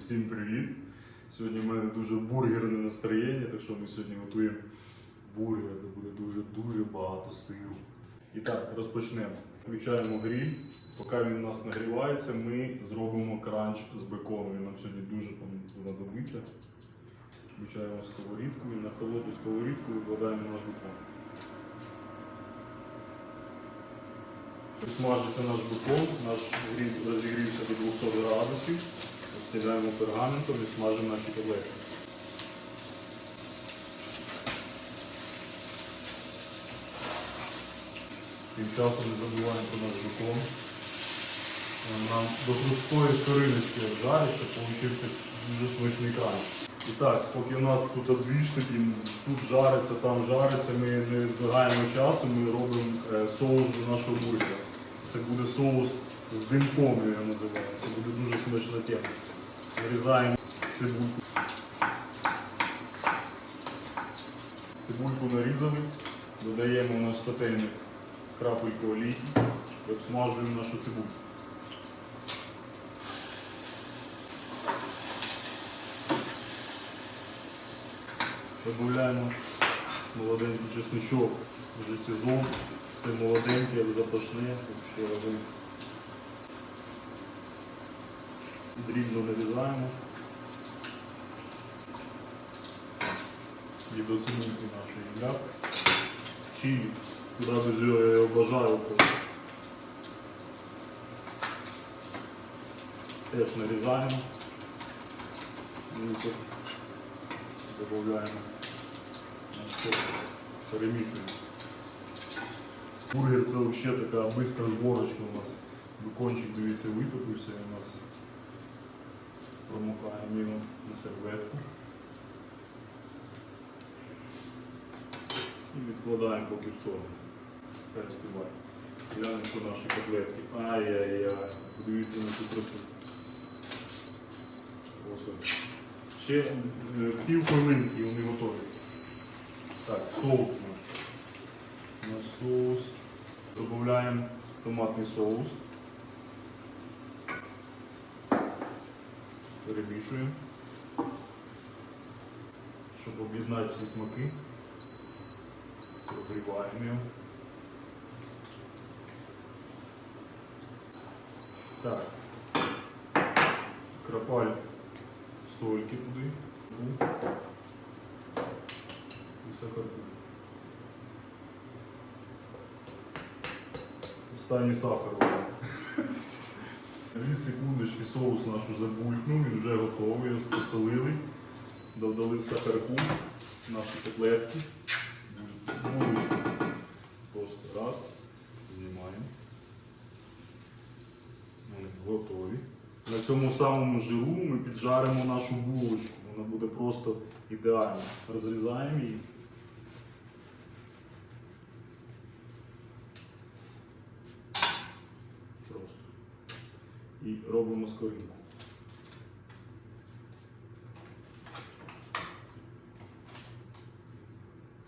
всім привіт! Сьогодні в мене дуже бургерне настроєння, так що ми сьогодні готуємо бургер, де буде дуже-дуже багато сиру. І так, розпочнемо. Включаємо гріль. Поки він у нас нагрівається, ми зробимо кранч з беконом. Він нам сьогодні дуже знадобиться. Включаємо сковорідку і на холодну сковорідку викладаємо наш бекон. Смажиться наш бекон, наш гріль розігрівся до 200 градусів. Стягаємо пергаментом і смажимо наші котлети. Тим часом не забуваємо про наш бекон. Нам до хрусткої скориночки жарить, щоб вийшов дуже смачний край. І так, поки у нас тут двічники, тут жариться, там жариться, ми не збігаємо часу, ми робимо е, соус до нашого бургера. Це буде соус з димком, я називаю. Це буде дуже смачна тема. Нарізаємо цибульку. Цибульку нарізали, додаємо в наш сотейник крапельку олійки і обсмажуємо нашу цибульку. Додаємо молоденький чесничок, вже сезон, це молоденьке, запашне, ще один. Дрібно нарізаємо. Від оцінки нашої ляп. Чилі. Його я його бажаю. то Теж нарізаємо. Додаємо. Перемішуємо. Бургер це взагалі така бистра зборочка у нас. Бекончик, дивіться, витопився у нас промокаємо його на серветку. І відкладаємо поки в сторону. Перестиваємо. Глянемо, що наші котлетки. Ай-яй-яй. Подивіться на цю красу. Ось. Ще е, пів хвилинки вони готові. Так, соус наш. Наш соус. Додаємо томатний соус. Перемішуємо. Щоб об'єднати всі смаки. Розгріваємо його. Так. Крапаль сольки туди. І сахарку. Останній сахар. Дві секундочки соус наш уже булькнув, він вже готовий, його посолили. Додали сахарку, наші котлетки. Просто раз. Знімаємо. Готові. На цьому самому жиру ми піджаримо нашу булочку. Вона буде просто ідеальна. Розрізаємо її. Просто. І робимо скоринку.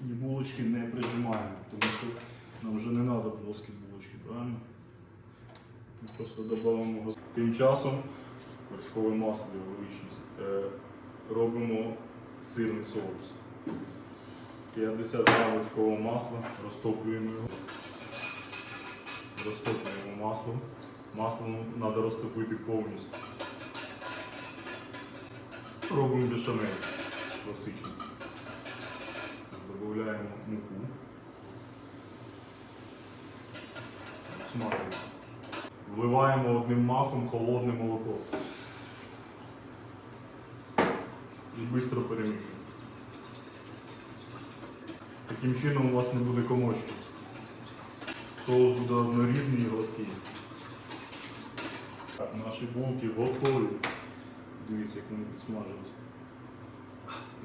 І булочки не прижимаємо, тому що нам вже не треба плоскі булочки, правильно? Ми просто додаємо газ. Тим часом вершкове масло для величності. Е, робимо сирний соус. 50 грамів вершкового масла, розтоплюємо його. Розтоплюємо масло. Масло треба розтопити повністю. Робимо бешамель класичний. Додаємо муку. Смажимо. Вливаємо одним махом холодне молоко. І швидко перемішуємо. Таким чином у вас не буде комочки. Соус буде однорідний і гладкий. Так, наші булки готові. Дивіться, як вони підсмажились.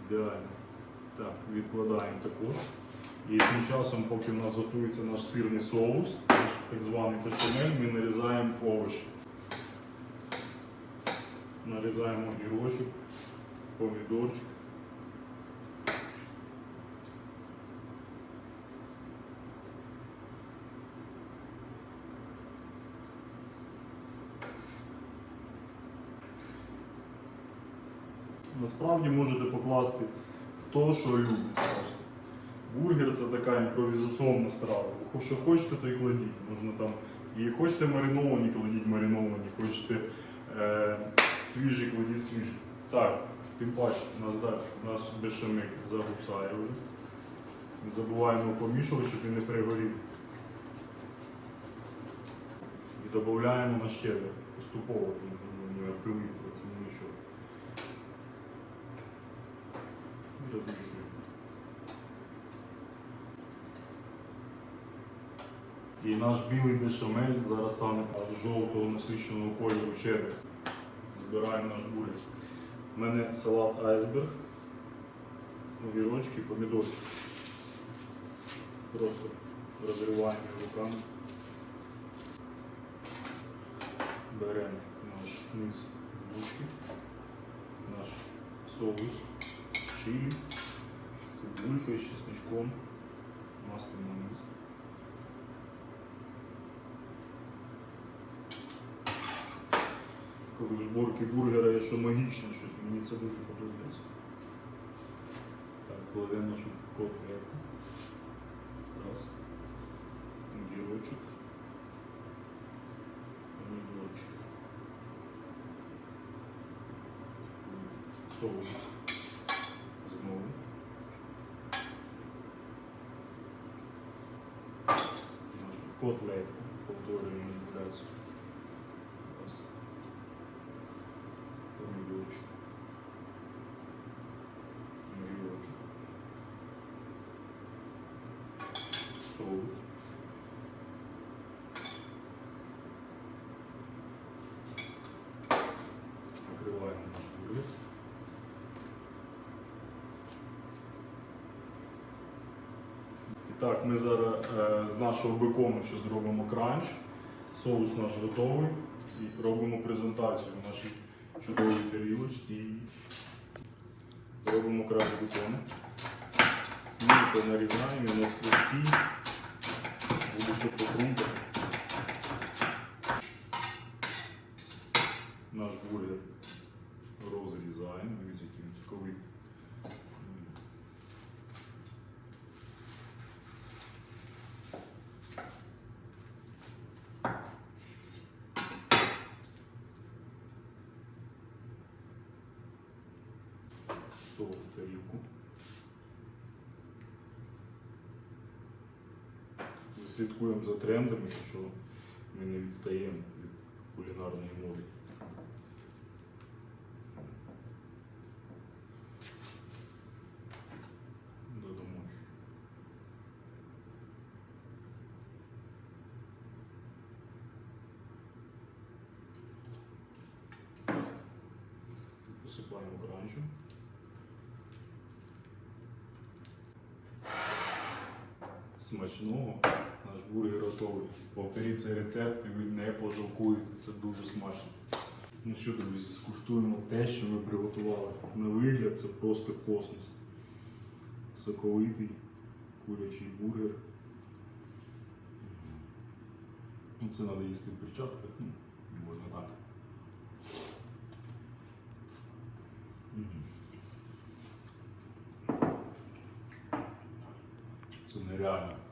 Ідеально. Так, відкладаємо також. І тим часом, поки в нас готується наш сирний соус, наш так званий бешамель, ми нарізаємо овочі. Нарізаємо огірочок, помідорчик. Насправді можете покласти хто що любить. Бургер це така імпровізаційна страва. Що хочете, то і кладіть. Можна там і хочете мариновані, кладіть мариновані, хочете е, свіжі, кладіть свіжі. Так, тим паче, у нас далі, у нас бешамель загусає вже. Не забуваємо помішувати, щоб він не пригорів. І додаємо на щебер. Поступово, тому що не пили І наш білий бешамель зараз стане жовтого насиченого кольору черві. Збираємо наш бургер. У мене салат айсберг, огірочки, помідорчики. Просто розриваємо руками. Беремо наш низ булочки, наш соус чилі, з цибулькою, з чесничком, маслом на низ. Коли у зборки бургера є що магічне щось, мені це дуже подобається. Так, нашу котлетку. Раз. Огірочок. Помідорчик. Соус. Нашу повторюю маніпуляцію. Раз. Помідорчик. Огірочок. Соус. Накриваємо наш бургер. І так, ми зараз е, з нашого бекону ще зробимо кранч. Соус наш готовий. І робимо презентацію в нашій чудовій тарілочці. Робимо кранч бекону. Мілко нарізаємо, у нас легкий. Буде ще покрутити. Наш бургер розрізаємо. Дивіться, який він цікавий. В тарілку. Слідкуємо за трендами, що ми не відстаємо від кулінарної моди. Посипаємо кранчем. Смачного. Наш бургер готовий. Повторіть цей рецепт і ви не пожалкуєте. Це дуже смачно. Ну що, друзі, скуштуємо те, що ми приготували. На вигляд це просто космос. Соковитий курячий бургер. Ну, це треба їсти в перчатках, ну, можна так. Це нереально.